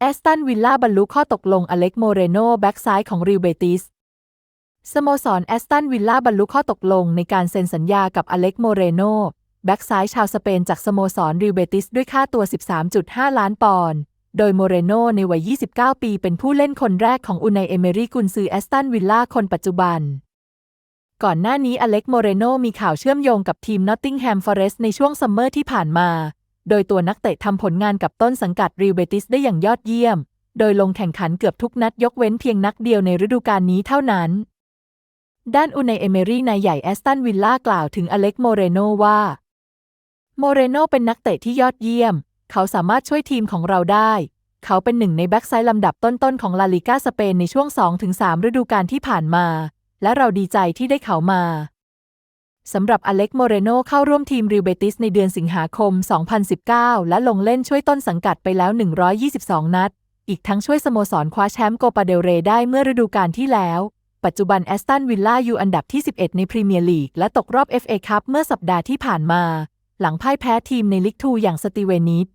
แอสตันวิลล่าบรรลุข้อตกลงอเล็กโมเรโนแบ็กซ้ายของริวเบติสสโมสรแอสตันวิลล่าบรรลุข้อตกลงในการเซ็นสัญญากับอเล็กโมเรโนแบ็กซ้ายชาวสเปนจากสโมสรริวเบติสด้วยค่าตัว 13.5 ล้านปอนด์ โดยโมเรโนในวัย 29 ปีเป็นผู้เล่นคนแรกของอุนายเอเมรี่กุนซือแอสตันวิลล่าคนปัจจุบัน ก่อนหน้านี้อเล็กโมเรโนมีข่าวเชื่อมโยงกับทีมนอตติงแฮมฟอเรสต์ในช่วงซัมเมอร์ที่ผ่านมา โดยตัวนักเตะทำผลงานกับต้นสังกัดริวเบติสได้อย่างยอดเยี่ยม โดยลงแข่งขันเกือบทุกนัดยกเว้นเพียงนัดเดียวในฤดูกาลนี้เท่านั้น ด้านอุนเอเมรี่นายใหญ่แอสตันวิลล่ากล่าวถึงอเล็กโมเรโนว่า โมเรโนเป็นนักเตะที่ยอดเยี่ยม เขาสามารถช่วยทีมของเราได้ เขาเป็นหนึ่งในแบ็กไซด์ลำดับต้นๆของลาลิก้าสเปนในช่วง 2-3 ฤดูกาลที่ผ่านมา และเราดีใจที่ได้เขามา สำหรับอเล็กโมเรโนเข้าร่วมทีมริวเบติสในเดือนสิงหาคม 2019 และลงเล่นช่วยต้นสังกัดไปแล้ว 122 นัด อีกทั้งช่วยสโมสรคว้าแชมป์โกปาเดลเรได้เมื่อฤดูกาลที่แล้ว ปัจจุบันแอสตันวิลล่าอยู่อันดับที่ 11 ในพรีเมียร์ลีก และตกรอบ FA คัพเมื่อสัปดาห์ที่ผ่านมา หลังพ่ายแพ้ทีมในลิกทูอย่างสตีเวนิส